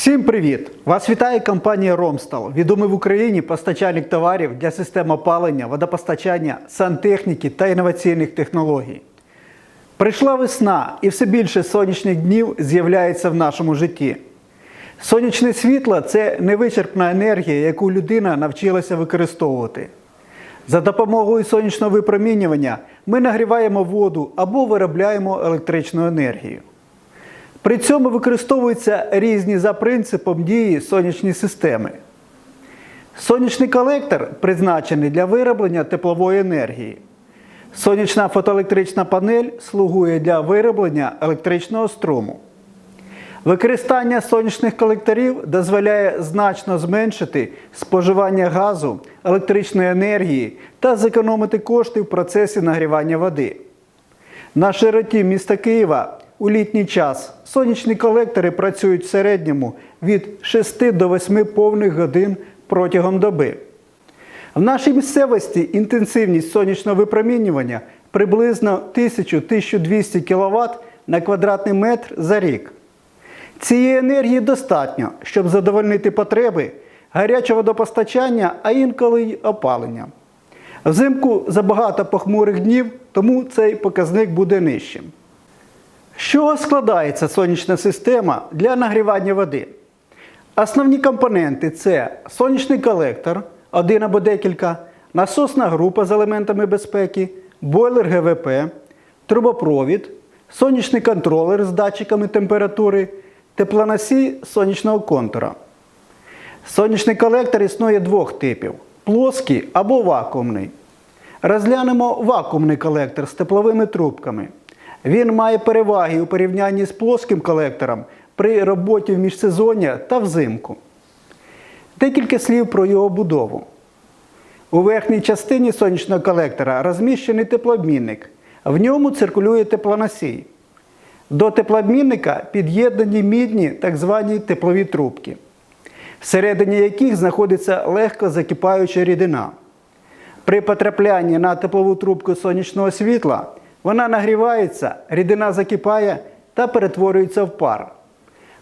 Всім привіт! Вас вітає компанія Ромстал, відомий в Україні постачальник товарів для систем опалення, водопостачання, сантехніки та інноваційних технологій. Прийшла весна і все більше сонячних днів з'являється в нашому житті. Сонячне світло це невичерпна енергія, яку людина навчилася використовувати. За допомогою сонячного випромінювання ми нагріваємо воду або виробляємо електричну енергію. При цьому використовуються різні за принципом дії сонячні системи. Сонячний колектор призначений для вироблення теплової енергії. Сонячна фотоелектрична панель слугує для вироблення електричного струму. Використання сонячних колекторів дозволяє значно зменшити споживання газу, електричної енергії та зекономити кошти в процесі нагрівання води. На широті міста Києва у літній час сонячні колектори працюють в середньому від 6 до 8 повних годин протягом доби. В нашій місцевості інтенсивність сонячного випромінювання приблизно 1000-1200 кВт на квадратний метр за рік. Цієї енергії достатньо, щоб задовольнити потреби гарячого водопостачання, а інколи й опалення. Взимку забагато похмурих днів, тому цей показник буде нижчим. Чого складається сонячна система для нагрівання води? Основні компоненти це сонячний колектор, один або декілька, насосна група з елементами безпеки, бойлер ГВП, трубопровід, сонячний контролер з датчиками температури, теплоносій сонячного контура. Сонячний колектор існує двох типів плоский або вакуумний. Розглянемо вакуумний колектор з тепловими трубками. Він має переваги у порівнянні з плоским колектором при роботі в міжсезоння та взимку. Декілька слів про його будову. У верхній частині сонячного колектора розміщений теплообмінник. В ньому циркулює теплоносій. До теплообмінника під'єднані мідні так звані теплові трубки, всередині яких знаходиться легко закипаюча рідина. При потраплянні на теплову трубку сонячного світла вона нагрівається, рідина закипає та перетворюється в пар.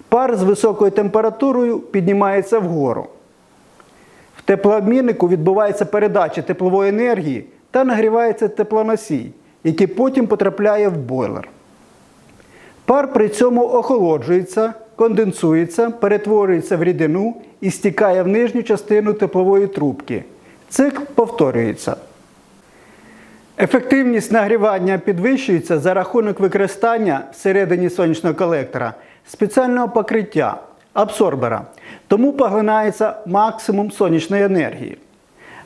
Пар з високою температурою піднімається вгору. В теплообміннику відбувається передача теплової енергії та нагрівається теплоносій, який потім потрапляє в бойлер. Пар при цьому охолоджується, конденсується, перетворюється в рідину і стікає в нижню частину теплової трубки. Цикл повторюється. Ефективність нагрівання підвищується за рахунок використання всередині сонячного колектора спеціального покриття абсорбера, тому поглинається максимум сонячної енергії.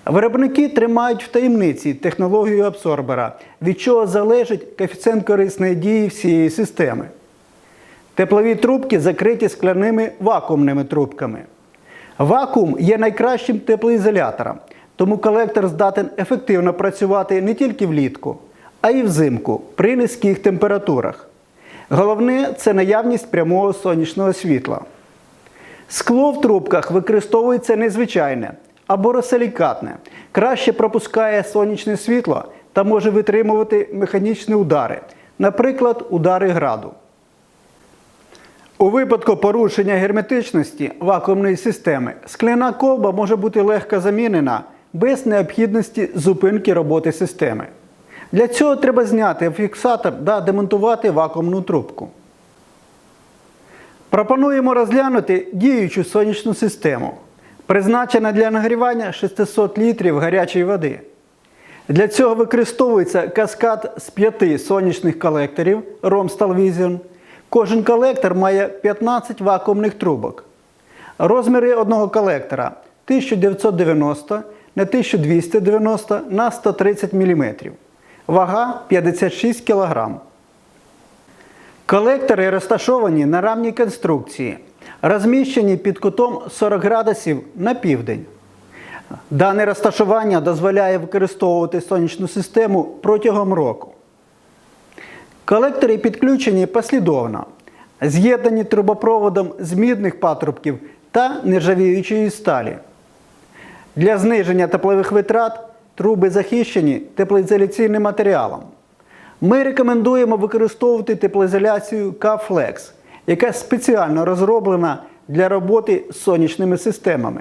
Виробники тримають в таємниці технологію абсорбера, від чого залежить коефіцієнт корисної дії всієї системи. Теплові трубки закриті скляними вакуумними трубками. Вакуум є найкращим теплоізолятором, тому колектор здатен ефективно працювати не тільки влітку, а й взимку при низьких температурах. Головне це наявність прямого сонячного світла. Скло в трубках використовується незвичайне або розсилікатне, краще пропускає сонячне світло та може витримувати механічні удари, наприклад, удари граду. У випадку порушення герметичності вакуумної системи скляна колба може бути легко замінена без необхідності зупинки роботи системи. Для цього треба зняти фіксатор та демонтувати вакуумну трубку. Пропонуємо розглянути діючу сонячну систему, призначена для нагрівання 600 літрів гарячої води. Для цього використовується каскад з п'яти сонячних колекторів Romstal Vision. Кожен колектор має 15 вакуумних трубок. Розміри одного колектора 1990 на 1290 на 130 мм. Вага 56 кг. Колектори розташовані на рамній конструкції, розміщені під кутом 40 градусів на південь. Дане розташування дозволяє використовувати сонячну систему протягом року. Колектори підключені послідовно, з'єднані трубопроводом з мідних патрубків та нержавіючої сталі. Для зниження теплових витрат труби захищені теплоізоляційним матеріалом. Ми рекомендуємо використовувати теплоізоляцію K-Flex, яка спеціально розроблена для роботи з сонячними системами.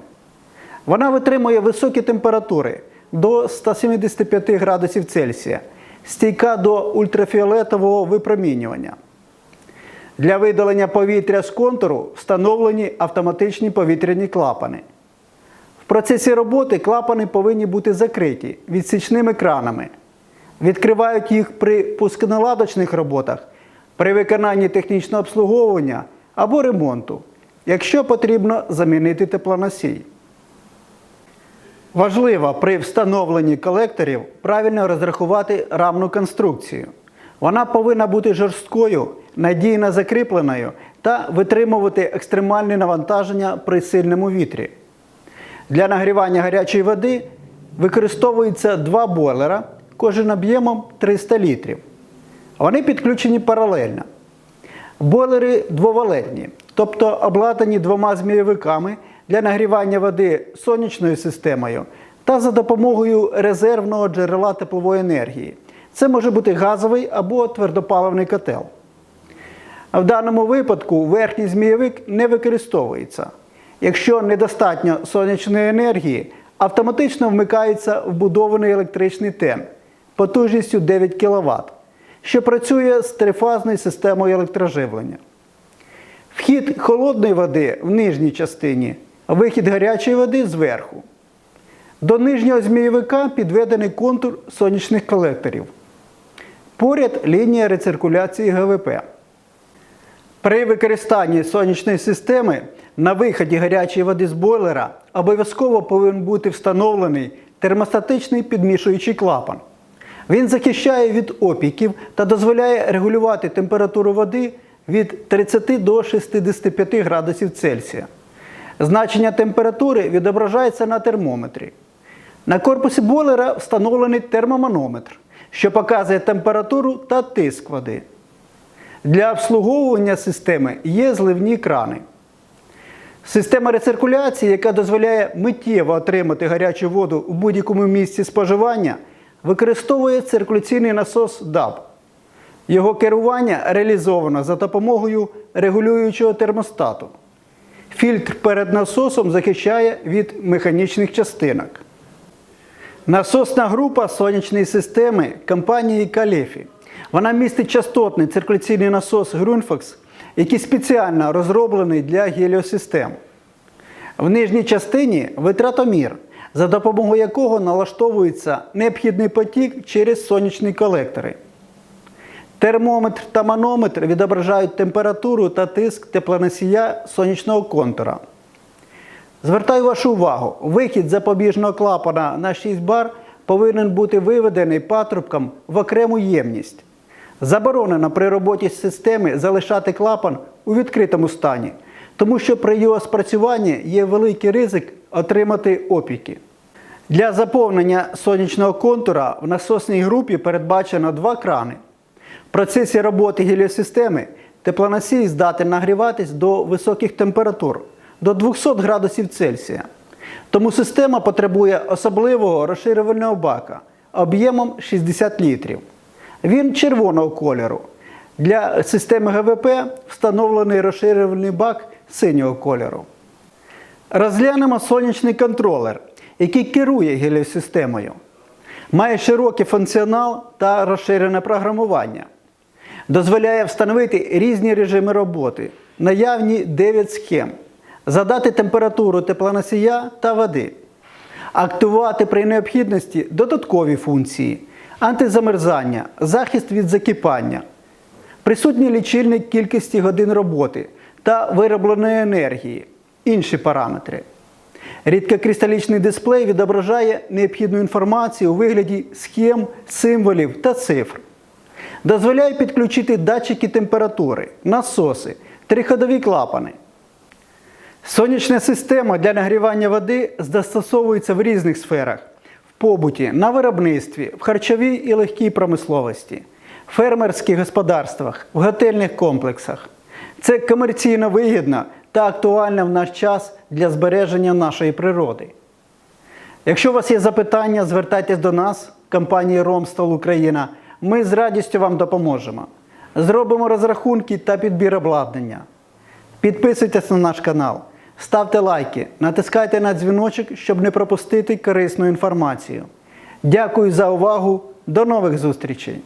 Вона витримує високі температури до 175 градусів Цельсія, стійка до ультрафіолетового випромінювання. Для видалення повітря з контуру встановлені автоматичні повітряні клапани. Процесі роботи клапани повинні бути закриті відсічними кранами. Відкривають їх при пусконаладочних роботах, при виконанні технічного обслуговування або ремонту, якщо потрібно замінити теплоносій. Важливо при встановленні колекторів правильно розрахувати рамну конструкцію. Вона повинна бути жорсткою, надійно закріпленою та витримувати екстремальні навантаження при сильному вітрі. Для нагрівання гарячої води використовується два бойлера, кожен об'ємом 300 літрів. Вони підключені паралельно. Бойлери двовалентні, тобто обладнані двома змійовиками для нагрівання води сонячною системою та за допомогою резервного джерела теплової енергії. Це може бути газовий або твердопаливний котел. В даному випадку верхній змійовик не використовується. Якщо недостатньо сонячної енергії, автоматично вмикається вбудований електричний тен потужністю 9 кВт, що працює з трифазною системою електроживлення. Вхід холодної води в нижній частині, вихід гарячої води зверху. До нижнього змійовика підведений контур сонячних колекторів. Поряд лінія рециркуляції ГВП. При використанні сонячної системи на виході гарячої води з бойлера обов'язково повинен бути встановлений термостатичний підмішуючий клапан. Він захищає від опіків та дозволяє регулювати температуру води від 30 до 65 градусів Цельсія. Значення температури відображається на термометрі. На корпусі бойлера встановлений термоманометр, що показує температуру та тиск води. Для обслуговування системи є зливні крани. Система рециркуляції, яка дозволяє миттєво отримати гарячу воду в будь-якому місці споживання, використовує циркуляційний насос DAB. Його керування реалізовано за допомогою регулюючого термостату. Фільтр перед насосом захищає від механічних частинок. Насосна група сонячної системи компанії Калефі. Вона містить частотний циркуляційний насос Grunfax, який спеціально розроблений для геліосистем. В нижній частині витратомір, за допомогою якого налаштовується необхідний потік через сонячні колектори. Термометр та манометр відображають температуру та тиск теплоносія сонячного контура. Звертаю вашу увагу, вихід запобіжного клапана на 6 бар повинен бути виведений патрубком в окрему ємність. Заборонено при роботі системи залишати клапан у відкритому стані, тому що при його спрацюванні є великий ризик отримати опіки. Для заповнення сонячного контура в насосній групі передбачено два крани. В процесі роботи геліосистеми теплоносій здатен нагріватись до високих температур до 200 градусів Цельсія. Тому система потребує особливого розширювального бака об'ємом 60 літрів. Він червоного кольору. Для системи ГВП встановлений розширювальний бак синього кольору. Розглянемо сонячний контролер, який керує геліосистемою. Має широкий функціонал та розширене програмування. Дозволяє встановити різні режими роботи, наявні 9 схем, задати температуру теплоносія та води, активувати при необхідності додаткові функції, антизамерзання, захист від закипання, присутній лічильник кількості годин роботи та виробленої енергії, інші параметри. Рідкокристалічний дисплей відображає необхідну інформацію у вигляді схем, символів та цифр. Дозволяє підключити датчики температури, насоси, триходові клапани. Сонячна система для нагрівання води застосовується в різних сферах: побуті, на виробництві, в харчовій і легкій промисловості, фермерських господарствах, в готельних комплексах. Це комерційно вигідно та актуально в наш час для збереження нашої природи. Якщо у вас є запитання, звертайтесь до нас, компанії Ромстол Україна. Ми з радістю вам допоможемо. Зробимо розрахунки та підбір обладнання. Підписуйтесь на наш канал, ставте лайки, натискайте на дзвіночок, щоб не пропустити корисну інформацію. Дякую за увагу. До нових зустрічей!